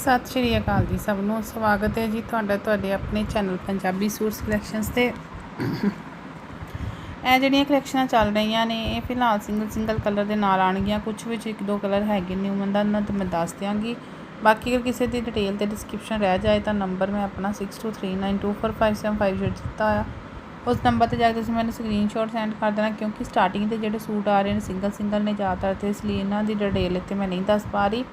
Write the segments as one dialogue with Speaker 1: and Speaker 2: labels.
Speaker 1: ਸਤਿ ਸ਼੍ਰੀ ਅਕਾਲ ਜੀ ਸਭ ਨੂੰ। ਸਵਾਗਤ ਹੈ ਜੀ ਤੁਹਾਡਾ ਤੁਹਾਡੇ ਆਪਣੇ ਚੈਨਲ ਪੰਜਾਬੀ ਸੂਟਸ ਕਲੈਕਸ਼ਨਸ ਤੇ। ਇਹ ਜਿਹੜੀਆਂ ਕਲੈਕਸ਼ਨਾਂ ਚੱਲ ਰਹੀਆਂ ਨੇ, ਇਹ ਫਿਲਹਾਲ ਸਿੰਗਲ ਸਿੰਗਲ ਕਲਰ ਦੇ ਨਾਲ ਆਣਗੀਆਂ ਕੁਝ ਵਿੱਚ ਇੱਕ ਦੋ ਕਲਰ ਹੈਗੇ ਨੇ ਉਹਨਾਂ ਦਾ ਨਾ ਤੇ ਮੈਂ ਦੱਸ ਦਿਆਂਗੀ। ਬਾਕੀ ਅਗਰ ਕਿਸੇ ਦੀ ਡਿਟੇਲ ਤੇ ਡਿਸਕ੍ਰਿਪਸ਼ਨ ਰਹਿ ਜਾਏ ਤਾਂ ਨੰਬਰ ਮੈਂ ਆਪਣਾ 6239245750 ਦਿੱਤਾ ਆ। ਉਸ ਨੰਬਰ ਤੇ ਜਾ ਕੇ ਤੁਸੀਂ ਮੈਨੂੰ ਸਕਰੀਨਸ਼ਾਟ ਸੈਂਡ ਕਰ ਦੇਣਾ, ਕਿਉਂਕਿ ਸਟਾਰਟਿੰਗ ਤੇ ਜਿਹੜੇ ਸੂਟ ਆ ਰਹੇ ਨੇ ਸਿੰਗਲ ਸਿੰਗਲ ਨੇ ਜ਼ਿਆਦਾਤਰ, ਤੇ ਇਸ ਲਈ ਇਹਨਾਂ ਦੀ ਡਿਟੇਲ ਇੱਥੇ ਮੈਂ ਨਹੀਂ ਦੱਸ ਪਾ ਰਹੀ।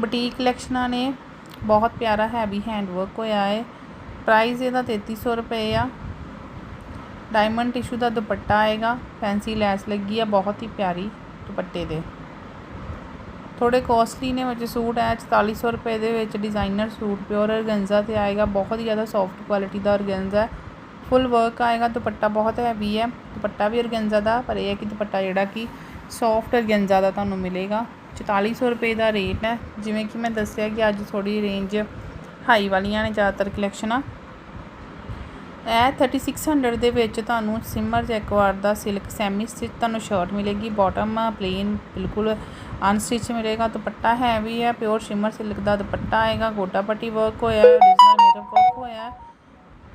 Speaker 1: ਬੁਟੀਕ ਕਲੈਕਸ਼ਨਾਂ ਨੇ ਬਹੁਤ ਪਿਆਰਾ ਹੈਵੀ ਹੈਂਡ ਵਰਕ ਹੋਇਆ ਹੈ ਪ੍ਰਾਈਸ ਇਹਦਾ 3300 ਰੁਪਏ ਆ। ਡਾਇਮੰਡ ਟਿਸ਼ੂ ਦਾ ਦੁਪੱਟਾ ਆਏਗਾ। ਫੈਂਸੀ ਲੈਸ ਲੱਗੀ ਆ, ਬਹੁਤ ਹੀ ਪਿਆਰੀ ਦੁਪੱਟੇ ਦੇ। ਥੋੜੇ ਕੋਸਟਲੀ ਨੇ ਵਿੱਚ ਸੂਟ ਹੈ 4400 ਰੁਪਏ ਦੇ ਵਿੱਚ ਡਿਜ਼ਾਈਨਰ ਸੂਟ, ਪਿਓਰ ਔਰਗੈਂਜ਼ਾ ਤੇ ਆਏਗਾ। ਬਹੁਤ ਹੀ ਜ਼ਿਆਦਾ ਸੌਫਟ ਕੁਆਲਿਟੀ ਦਾ ਔਰਗੈਂਜ਼ਾ। ਹੈ ਫੁੱਲ ਵਰਕ ਆਏਗਾ, ਦੁਪੱਟਾ ਬਹੁਤ ਹੈਵੀ ਹੈ ਦੁਪੱਟਾ ਵੀ ਔਰਗੈਂਜ਼ਾ ਦਾ, ਪਰ ਇਹ ਹੈ ਕਿ ਦੁਪੱਟਾ ਜਿਹੜਾ ਕਿ ਸੌਫਟ ਔਰਗੈਂਜ਼ਾ ਦਾ ਤੁਹਾਨੂੰ ਮਿਲੇਗਾ। 4400 ਰੁਪਏ ਦਾ ਰੇਟ ਹੈ। ਜਿਵੇਂ ਕਿ ਮੈਂ ਦੱਸਿਆ ਕਿ ਅੱਜ ਥੋੜੀ ਰੇਂਜ ਹਾਈ ਵਾਲੀਆਂ ਨੇ ਜ਼ਿਆਦਾਤਰ ਕਲੈਕਸ਼ਨਾਂ ਇਹ 3600 ਦੇ ਵਿੱਚ ਤੁਹਾਨੂੰ ਸਿਮਰ ਜੈਕਵਾਰ ਦਾ ਸਿਲਕ ਸੈਮੀ ਸਟਿਚ ਤੁਹਾਨੂੰ ਸ਼ਰਟ ਮਿਲੇਗੀ। ਬਾਟਮ ਪਲੇਨ ਬਿਲਕੁਲ ਅਨਸਟਿਚ ਮਿਲੇਗਾ। ਦੁਪੱਟਾ ਹੈਵੀ ਹੈ ਪਿਓਰ ਸ਼ਿਮਰ ਸਿਲਕ ਦਾ ਦੁਪੱਟਾ ਆਏਗਾ। ਗੋਟਾ ਪੱਟੀ ਵਰਕ ਹੋਇਆ ਹੈ ਮਿਰਰ ਵਰਕ ਹੋਇਆ। ਹੈ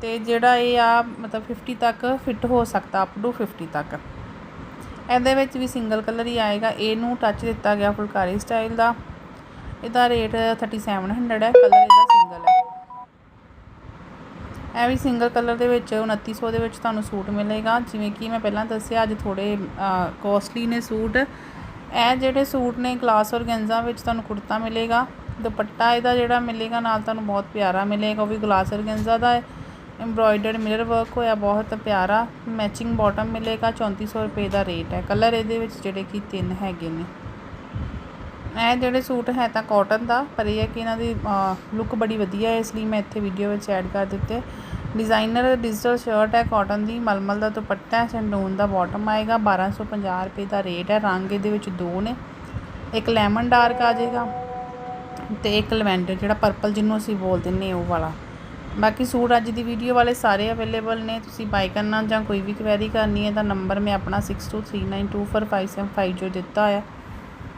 Speaker 1: ਤੇ ਜਿਹੜਾ ਇਹ ਆ, ਮਤਲਬ 50 ਤੱਕ ਫਿੱਟ ਹੋ ਸਕਦਾ ਅਪ ਟੂ 50 ਤੱਕ। ਇਹਦੇ ਵਿੱਚ ਵੀ ਸਿੰਗਲ ਕਲਰ ਹੀ ਆਏਗਾ। ਇਹਨੂੰ ਟੱਚ ਦਿੱਤਾ ਗਿਆ ਫੁਲਕਾਰੀ ਸਟਾਈਲ ਦਾ। ਇਹਦਾ ਰੇਟ 3700 ਹੈ। ਕਲਰ ਇਹਦਾ ਸਿੰਗਲ ਹੈ। ਇਹ ਵੀ ਸਿੰਗਲ ਕਲਰ ਦੇ ਵਿੱਚ 2900 ਦੇ ਵਿੱਚ ਤੁਹਾਨੂੰ ਸੂਟ ਮਿਲੇਗਾ। ਜਿਵੇਂ ਕਿ ਮੈਂ ਪਹਿਲਾਂ ਦੱਸਿਆ, ਅੱਜ ਥੋੜੇ ਕੋਸਟਲੀ ਨੇ ਸੂਟ। ਇਹ ਜਿਹੜੇ ਸੂਟ ਨੇ ਗਲਾਸ ਔਰਗੈਂਜ਼ਾ ਵਿੱਚ ਤੁਹਾਨੂੰ ਕੁੜਤਾ ਮਿਲੇਗਾ। ਦੁਪੱਟਾ ਇਹਦਾ ਜਿਹੜਾ ਮਿਲੇਗਾ, ਨਾਲ ਤੁਹਾਨੂੰ ਬਹੁਤ ਪਿਆਰਾ ਮਿਲੇਗਾ। ਉਹ ਵੀ ਗਲਾਸ ਔਰਗੈਂਜ਼ਾ ਦਾ ਹੈ। ਐਮਬ੍ਰੋਇਡਰਡ ਮਿਰਰ ਵਰਕ ਹੋਇਆ ਬਹੁਤ ਪਿਆਰਾ। ਮੈਚਿੰਗ ਬਾਟਮ ਮਿਲੇਗਾ 3400 ਰੁਪਏ ਦਾ ਰੇਟ ਹੈ। ਕਲਰ ਇਹਦੇ ਵਿੱਚ ਜਿਹੜੇ ਕਿ ਤਿੰਨ ਹੈਗੇ ਨੇ। ਇਹ ਜਿਹੜੇ ਸੂਟ ਹੈ ਤਾਂ ਕਾਟਨ ਦਾ, ਪਰ ਇਹ ਹੈ ਕਿ ਇਹਨਾਂ ਦੀ ਲੁੱਕ ਬੜੀ ਵਧੀਆ ਹੈ, ਇਸ ਲਈ ਮੈਂ ਇੱਥੇ ਵੀਡੀਓ ਵਿੱਚ ਐਡ ਕਰ ਦਿੱਤੇ। ਡਿਜ਼ਾਈਨਰ ਡਿਜੀਟਲ ਸ਼ਰਟ ਹੈ ਕਾਟਨ ਦੀ, ਮਲਮਲ ਦਾ ਦੁਪੱਟਾ ਹੈ ਸੰਡੂਨ ਦਾ ਬਾਟਮ ਆਏਗਾ 1250 ਰੁਪਏ ਦਾ ਰੇਟ ਹੈ। ਰੰਗ ਇਹਦੇ ਵਿੱਚ ਦੋ ਨੇ। ਇੱਕ ਲੈਮਨ ਡਾਰਕ ਆ ਜਾਏਗਾ ਤੇ ਇੱਕ ਲਵੈਂਡਰ ਜਿਹੜਾ ਪਰਪਲ ਜਿਹਨੂੰ ਅਸੀਂ ਬੋਲ ਦਿੰਨੇ ਉਹ ਵਾਲਾ। ਬਾਕੀ ਸੂਟ ਅੱਜ ਦੀ ਵੀਡੀਓ ਵਾਲੇ ਸਾਰੇ ਅਵੇਲੇਬਲ ਨੇ। ਤੁਸੀਂ ਬਾਈ ਕਰਨਾ ਜਾਂ ਕੋਈ ਵੀ ਕੁਐਰੀ ਕਰਨੀ ਹੈ ਤਾਂ ਨੰਬਰ ਮੈਂ ਆਪਣਾ 6239245750 ਦਿੱਤਾ ਹੋਇਆ।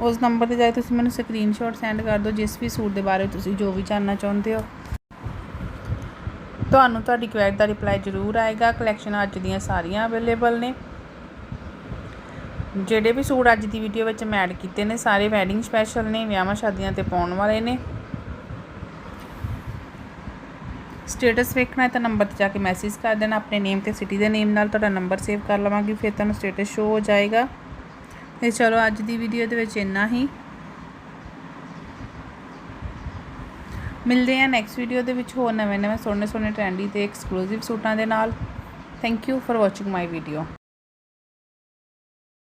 Speaker 1: ਉਸ ਨੰਬਰ ਤੇ ਜਾ ਕੇ ਤੁਸੀਂ ਮੈਨੂੰ ਸਕਰੀਨਸ਼ਾਟ ਸੈਂਡ ਕਰ ਦਿਓ, ਜਿਸ ਵੀ ਸੂਟ ਦੇ ਬਾਰੇ ਤੁਸੀਂ ਜੋ ਵੀ ਜਾਣਨਾ ਚਾਹੁੰਦੇ ਹੋ। ਤੁਹਾਨੂੰ ਤੁਹਾਡੀ ਕੁਐਰੀ ਦਾ ਰਿਪਲਾਈ ਜ਼ਰੂਰ ਆਏਗਾ। ਕਲੈਕਸ਼ਨ ਅੱਜ ਦੀਆਂ ਸਾਰੀਆਂ ਅਵੇਲੇਬਲ ਨੇ। ਜਿਹੜੇ ਵੀ ਸੂਟ ਅੱਜ ਦੀ ਵੀਡੀਓ ਵਿੱਚ ਮੈਂ ਐਡ ਕੀਤੇ ਨੇ, ਸਾਰੇ ਵੈਡਿੰਗ ਸਪੈਸ਼ਲ ਨੇ, ਵਿਆਹਾਂ ਸ਼ਾਦੀਆਂ ਤੇ ਪਾਉਣ ਵਾਲੇ ਨੇ। ਸਟੇਟਸ ਵੇਖਣਾ ਤਾਂ ਨੰਬਰ ਤੇ ਜਾ ਕੇ ਮੈਸੇਜ ਕਰ ਦੇਣਾ, ਆਪਣੇ ਨੇਮ ਤੇ ਸਿਟੀ ਦੇ ਨੇਮ ਨਾਲ ਤੁਹਾਡਾ ਨੰਬਰ ਸੇਵ ਕਰ ਲਵਾਂਗੀ, ਫਿਰ ਤੁਹਾਨੂੰ ਸਟੇਟਸ ਸ਼ੋ ਹੋ ਜਾਏਗਾ। ਤੇ ਚਲੋ ਅੱਜ ਦੀ ਵੀਡੀਓ ਦੇ ਵਿੱਚ ਇੰਨਾ ਹੀ। ਮਿਲਦੇ ਹਾਂ ਨੈਕਸਟ ਵੀਡੀਓ ਦੇ ਵਿੱਚ ਹੋਰ ਨਵੇਂ ਨਵੇਂ ਸੋਹਣੇ ਸੋਹਣੇ ਟ੍ਰੈਂਡੀ ਤੇ ਐਕਸਕਲੂਸਿਵ ਸੂਟਾਂ ਦੇ ਨਾਲ। Thank you for watching my video